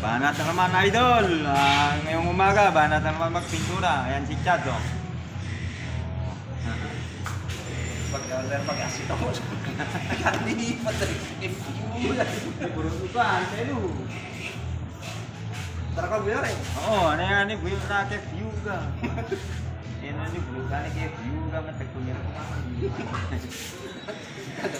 banat na naman idol. Ah, ngayong umaga, banat na naman magpintura. Ayan si Chad oh. Pag-order pag-asit ako. Nagkakalipat na rin. Puro pa, selo. Tara ka, Buyor eh. Oo, ano yan ni Buyo na kay Yuga. Yan ni Buyo na kay Yuga matagpunya ko Kada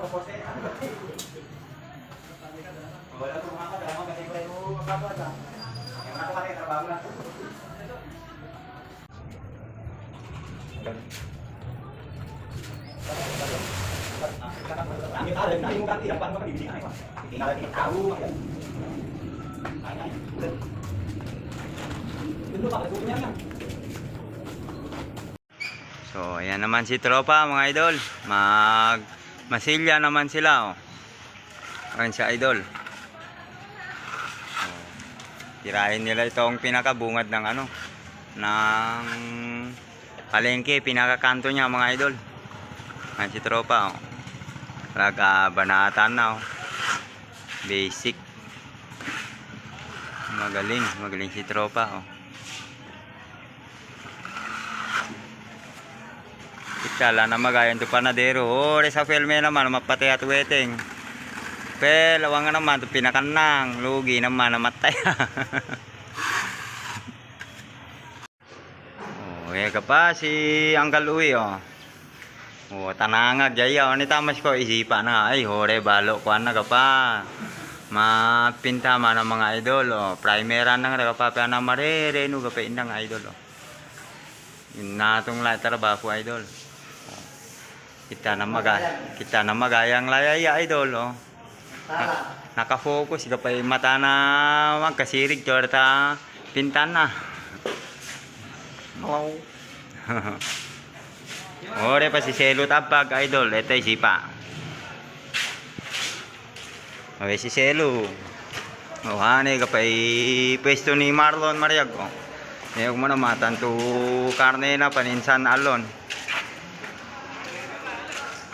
Wala mga kadama kasi. Yung ako kasi trabaho lang. Ang talo na yung kati ang pang bibili ay. Tingala ni tao. Ay ay. Dito pa kasi niya lang. So, ayan naman si tropa mga idol. Mag masilya naman sila oh. Ayan si idol. Oh. Tirahin nila itong pinakabungad ng ano ng palengke, pinakakanto niya mga idol. Ayan si tropa oh. Talaga banatan na oh. Basic. Magaling, magaling si tropa oh. Itala na magayan to panadero. Oh, sa filme naman mapatay at weteng. Pel, awang naman, ito pinakanang. Lugi naman, namatay. oh, eh pa, si Uncle Uy, oh. Oh, tanangag, jaya, oh, ni tamas ko, isipa na, ay, hore, balo, kuhan na ka pa. Mapinta man ang mga idol, oh. Primeran na nga, ka pa, na marere, no, ka pa, indang idol, oh. Yun na itong lahat trabaho, idol. Kita na magay, kita na magayang layaya, idol, oh. Na- Nakafocus kapay mata na magkasirig torta pintan na. Wow. Ore pa si Selo tabag idol, ito ay sipa. Ore si Selo. Oh, hane kapay pwesto ni Marlon Mariag. Oh. Ngayon mo na matan to karne na paninsan alon.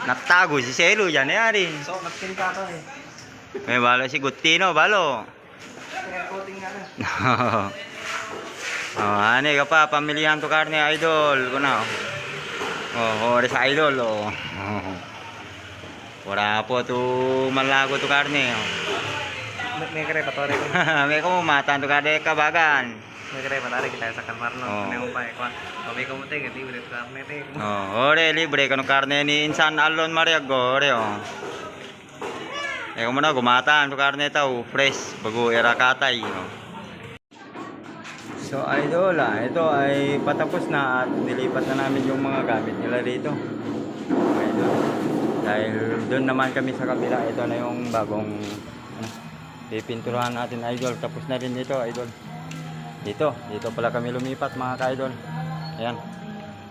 Natago si Selo yan eh ari. So, nagtinta ka eh. May balo si Gutino, balo. Pinag-coating nga na. oh, ane ka pa, pamilihan to karne, idol. Kuna, oh. Oh, ore sa idol, oh. Wala po to malago to karne, oh. May kare patore ko. May kumumatan to karne kabagan. Patore kita sa Kalmarno. Oo. Ano yung pa eh. Kung may kamutin, hindi mo dito karne te. Oh, ore, libre ka no karne ni Insan Alon Mariago, ore, oh. Eh, kung na, gumatan to karne tao, fresh, bago era katay, oh. So idol, ah, ito ay patapos na at nilipat na namin yung mga gamit nila dito. Idol. Dahil doon naman kami sa kabila, ito na yung bagong ano, pipinturahan natin idol. Tapos na rin dito idol. Dito, dito pala kami lumipat mga ka-idol. Ayan.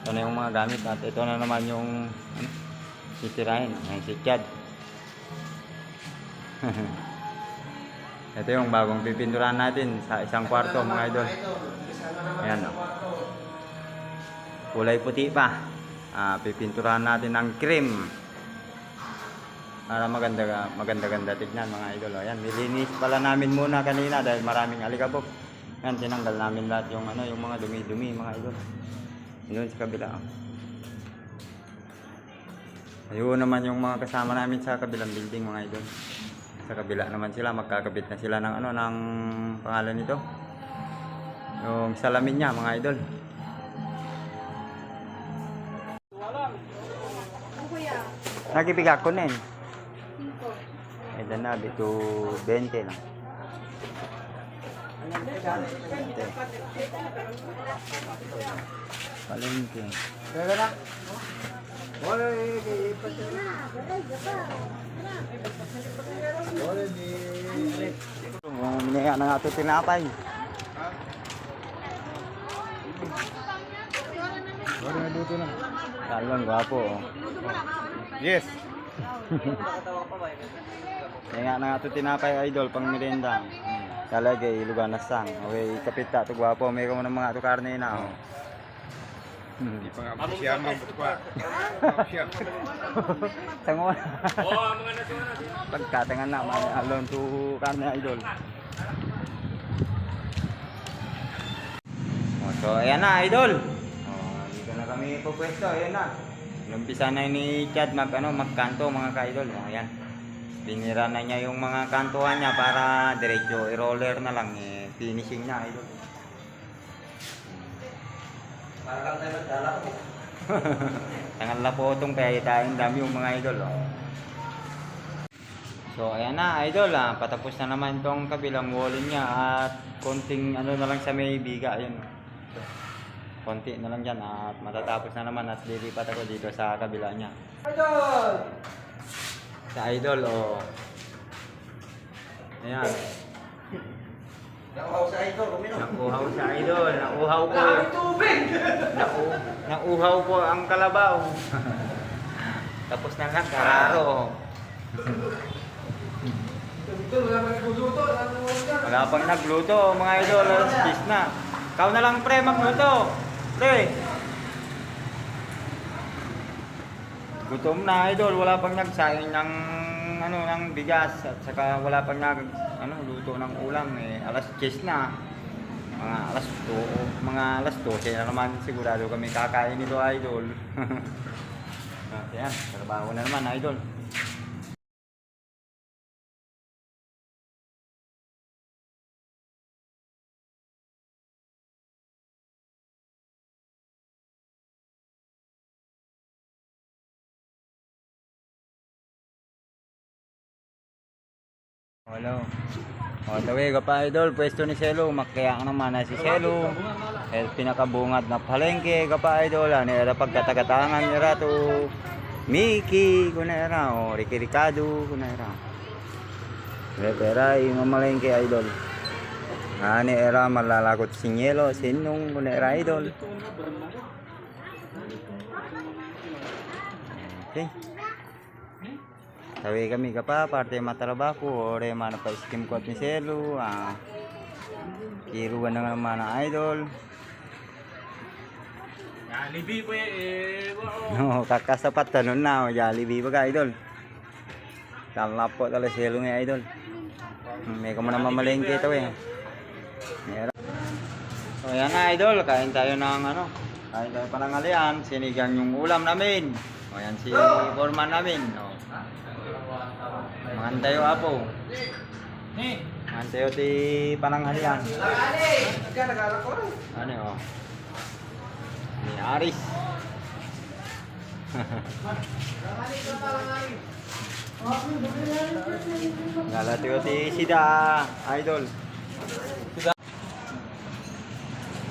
Ito na yung mga gamit at ito na naman yung ano, titirahin. Ayan si Chad. ito yung bagong pipinturahan natin sa isang kwarto mga idol. Ayan o. Kulay puti pa. Ah, pipinturahan natin ng cream. Para maganda maganda ganda tignan mga idol. Ayan, nilinis pala namin muna kanina dahil maraming alikabok. Ayan, tinanggal namin lahat yung ano, yung mga dumi-dumi mga idol. Yun sa kabila. Ayun naman yung mga kasama namin sa kabilang building mga idol. Sa kabila naman sila, magkakabit na sila ng ano, ng pangalan nito. Yung salamin niya mga idol. Kuya, Nagibigak ko na eh. Ito na, bito 20 lang. Palengke. Kaya na. Kung minaya na nga ito tinapay. Wala na luto na. Talon, gwapo. oh. Yes. Kaya na nga ito tinapay idol pang merienda. Talaga ilugan na sang. Okay, kapit ta to gwapo. May mo ng mga to karne na. Oh. Hmm. Di pa nga siya mabot pa. Tango. Pagkatangan na man alon to karne idol. Oh, so ayan na idol. Oh, dito na kami pupwesto, ayan na. Umpisa na ni Chad mag ano, magkanto mga ka-idol. Oh, ayan. Binira na niya yung mga kantuhan niya para diretso i-roller na lang eh, finishing na idol. Para lang tayo magdala ko. Tangan la po itong kaya tayong dami yung mga idol. Oh. So ayan na idol, ah, patapos na naman itong kabilang wallin niya at konting ano na lang sa may biga. Ayun. Konti na lang dyan at matatapos na naman at lilipat ako dito sa kabila niya. Idol! Sa idol, oh. Ayan. Nakuha sa ito, uminom. Nakuhaw sa idol. Nakuhaw ko. Naku, nauhaw ko ang kalabaw. Tapos na lang, kararo. Wala pang nagluto, mga idol. 10 na. Ikaw na lang, pre, magluto. Pre. Gutom na, idol. Wala pang nagsaing ng ano ng bigas. At saka wala pang nag ano luto ng ulam. Eh alas 10 na. Mga alas 2 mga alas 12 na naman. Sigurado kami kakain nito idol. Ayan, trabaho na naman idol Hello. O, tawi ka pa idol, pwesto ni Selo, makaya ka naman na si Selo. Eh, pinakabungad na palengke ka pa idol, ano era pagkatagatangan nira to Mickey, kuna era, o Ricky Ricardo, kuna era. Pero yung mamalengke idol. Ani era malalakot sinyelo, sinong kuna era idol. Okay. Tawi kami ka pa, parte matrabaho, ore mana pa skim kot ni Selu, ah. Kiruan na naman ang idol. Jollibee po eh. No, kakasapat tanon na, oh, Jollibee ba ka idol? Talap po tala Selu nga idol. Hmm, May ka mo naman malengke ito eh. So yan na idol, kain tayo ng ano, kain tayo pa ng alian, sinigang yung ulam namin. O yan si foreman namin. O. Mangan tayo apo. Mangan tayo ti pananghalian. Ano o? Ni Aris. Gala tayo ti Sida, idol.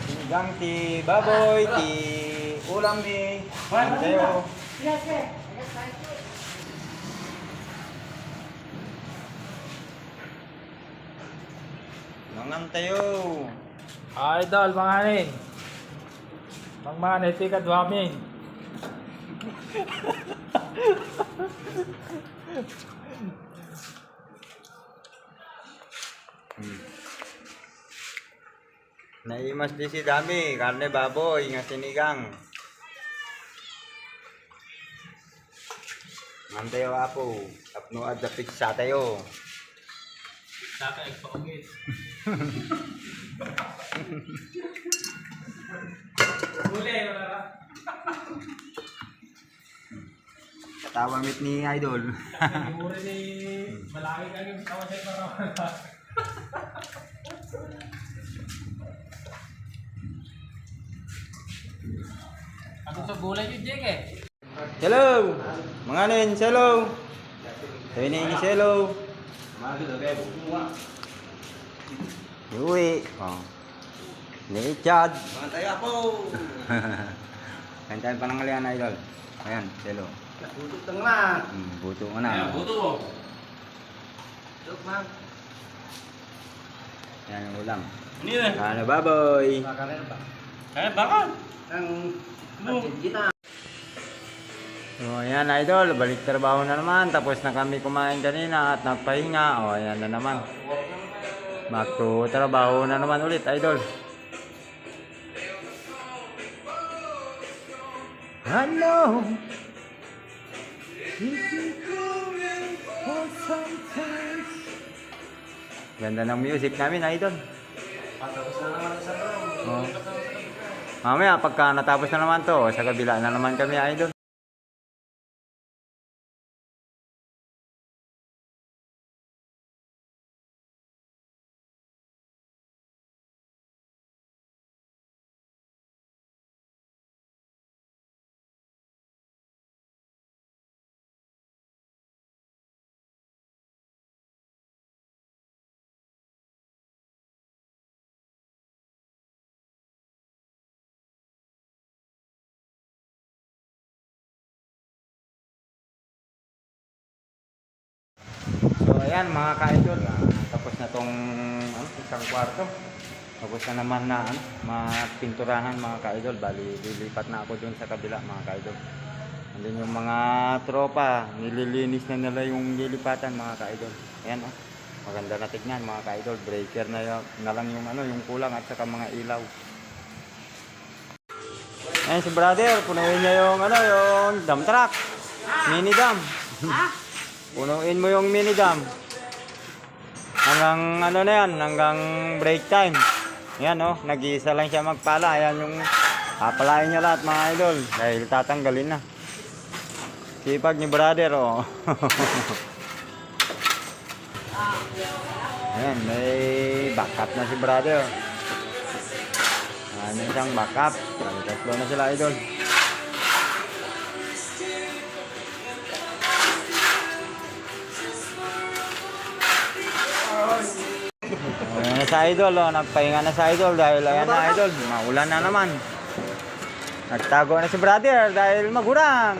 Sinigang ti baboy, ti ulam ni Mangan tayo. Mangan tayo. Idol, mga anin. Mang mga netika dwamin. Naimas di si Dami, karne baboy, nga sinigang. Mantayo apo, tapno at the pizza tayo. Saka ipakagit. Huli, Katawa meet ni Idol. Huli ni malaki ka yung tawa sa para Ako sa gulay yung Jake eh. Hello! Mga nin, selo. Tayo ni ni selo. Uwi. Oh. Ni. Mga tayo po. Kantahan pa ng alian, idol. Ayan, selo. Tutok lang lang. Hmm, buto mo na. Ayan, buto mo. Tutok lang. Yan ang ulam. Ano yun? Ano baboy? Makakalala ba? Eh, bakal. Ang. Argentina. So ayan idol, balik trabaho na naman. Tapos na kami kumain kanina at nagpahinga. O ayan na naman. Back trabaho na naman ulit idol. Hello. Ganda ng music namin idol. Patapos na naman sa room. Oh. Mamaya pagka natapos na naman to, sa kabila na naman kami idol. Ayan mga ka-idol, ah, tapos na tong ano, isang kwarto. Tapos na naman na ano, mapinturahan mga ka-idol. Bali, lilipat na ako dun sa kabila mga ka-idol. Andun yung mga tropa, nililinis na nila yung lilipatan mga ka-idol. Ayan oh, maganda na tignan mga ka-idol. Breaker na, yung, na lang yung ano, yung kulang at saka mga ilaw. Ayan si brother, punuin niya yung ano, yung dump truck. Mini dam. Punuin mo yung mini dam. Hanggang ano na yan, hanggang break time. Yan oh, nag-iisa lang siya magpala. Ayan yung papalain niya lahat mga idol. Dahil tatanggalin na. Sipag ni brother oh. Ayan, may backup na si brother. Ano siyang backup. Tatlo na sila idol. Sa idol, oh. nagpahinga na sa idol dahil ayan na idol, maulan na naman. Nagtago na si brother dahil magurang.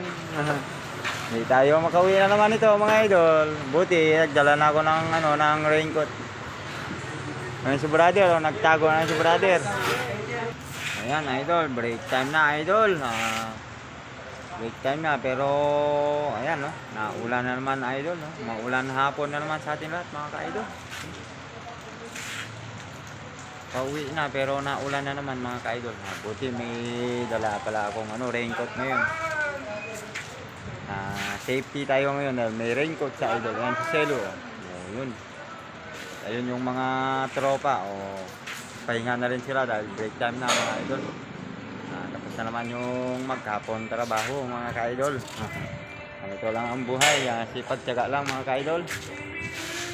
Hindi tayo makauwi na naman ito mga idol. Buti, nagdala na ako ng, ano, ng raincoat. Ayan si brother, oh. nagtago na si brother. Ayan idol, break time na idol. Ah, break time na pero ayan no, naulan na naman idol no. Maulan hapon na naman sa atin lahat mga ka-idol. Pauwi na pero naulan na naman mga ka-idol. Ah, buti may dala pala akong ano, raincoat ngayon. Ah, safety tayo ngayon dahil may raincoat sa idol. Ayan si Celo. Oh, Oh, yun. Ayun yung mga tropa. Oh, pahinga na rin sila dahil break time na mga idol. Ah, tapos na naman yung maghapon trabaho mga ka-idol. Ganito lang ang buhay. Ah, sipag tiyaga lang mga ka-idol.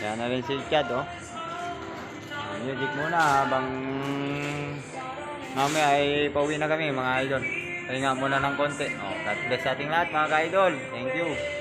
Kaya na rin si Chad oh. Music muna habang mamaya ay pauwi na kami mga idol. Pahinga muna ng konti. Oh, God bless sa ating lahat mga ka-idol. Thank you.